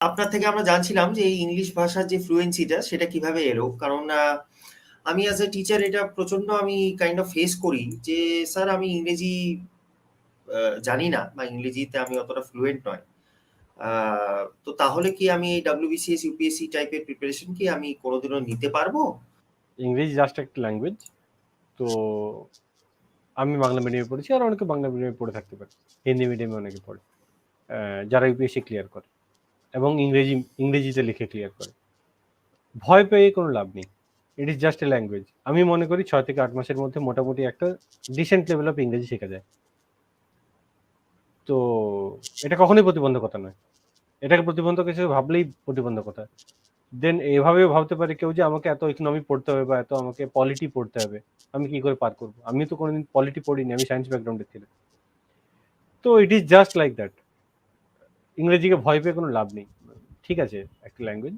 আপনার থেকে আমরা জানছিলাম যে এই ইংলিশ ভাষার যে ফ্লুয়েন্সিটা সেটা কীভাবে এলো? কারণ আমি অ্যাজ এ টিচার এটা প্রচণ্ড আমি কাইন্ড অফ ফেস করি যে স্যার আমি ইংরেজি জানি না বা ইংরেজিতে আমি অতটা ফ্লুয়েন্ট নয়। তো তাহলে কি আমি এই WBCS, ইউপিএসসি টাইপের প্রিপারেশন কি আমি কোনদিনও নিতে পারব? ইংরেজি জাস্ট একটা ল্যাঙ্গুয়েজ। তো আমি বাংলা মিডিয়ামে পড়েছি আর অনেকে বাংলা মিডিয়ামে পড়ে থাকতে পারে। হিন্দি মিডিয়ামে অনেকে পড়ে। যারা ইউপিএসসি ক্লিয়ার করে এবং ইংরেজি, ইংরেজিতে লিখে ক্লিয়ার করে। ভয় পেয়ে কোনো লাভ নেই। It is just a language. আমি মনে করি ছয় থেকে আট মাসের মধ্যে মোটামুটি একটা ডিসেন্ট লেভেল অফ ইংরেজি শেখা যায়। তো এটা কখনোই প্রতিবন্ধকতা নয়। এটাকে প্রতিবন্ধক হিসেবে ভাবলেই প্রতিবন্ধকতা। দেন এভাবেও ভাবতে পারে কেউ যে আমাকে এত ইকোনমি পড়তে হবে বা এত আমাকে পলিটি পড়তে হবে। আমি কি করে পার করব? আমি তো কোনোদিন পলিটি পড়িনি। আমি সায়েন্স ব্যাকগ্রাউন্ডের ছেলে। তো it is just like that. ইংরেজিকে ভয় পেয়ে কোনো লাভ নেই। ঠিক আছে, একটা ল্যাঙ্গুয়েজ।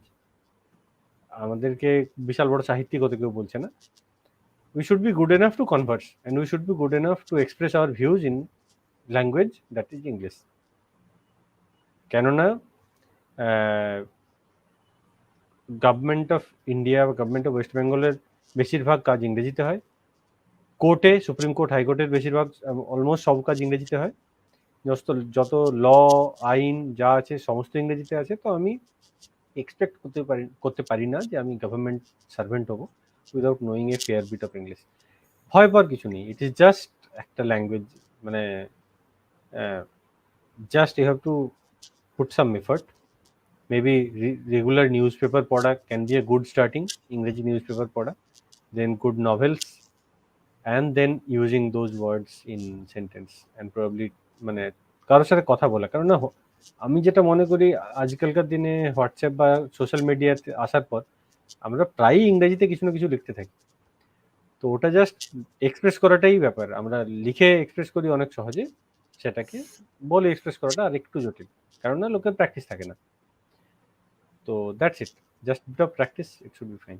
আমাদেরকে বিশাল বড় সাহিত্যিক হতে কেউ বলছে না। We should be good enough to converse and we should be good enough to express our views in language that is English কেননা গভর্নমেন্ট অফ ইন্ডিয়া বা গভর্নমেন্ট অফ ওয়েস্ট বেঙ্গলের বেশিরভাগ কাজ ইংরেজিতে হয়। কোর্টে সুপ্রিম কোর্ট, হাইকোর্টের বেশিরভাগ অলমোস্ট সব কাজ ইংরেজিতে হয়। যস্ত যত ল, আইন যা আছে সমস্ত ইংরেজিতে আছে। তো আমি এক্সপেক্ট করতে পারি করতে পারি না যে আমি গভর্নমেন্ট সার্ভেন্ট হব without knowing a fair bit of English. ভয় পাওয়ার কিছু নেই। ইট ইস জাস্ট একটা ল্যাঙ্গুয়েজ মানে just you have to put some effort. Maybe regular newspaper পড়া can be a good starting ইংরেজি নিউজপেপার পড়া। Then good novels and then using those words in sentence and probably মানে কারোর সাথে কথা বলা। কারণ না আমি যেটা মনে করি, আজকালকার দিনে হোয়াটসঅ্যাপ বা সোশ্যাল মিডিয়াতে আসার পর আমরা প্রায়ই ইংরেজিতে কিছু না কিছু লিখতে থাকি। তো ওটা জাস্ট এক্সপ্রেস করাটাই ব্যাপার। আমরা লিখে এক্সপ্রেস করি অনেক সহজে। সেটাকে বলে এক্সপ্রেস করাটা আর একটু জটিল। কারণ না লোকের প্র্যাকটিস থাকে না। তো that's it. Just bit of practice it should be fine.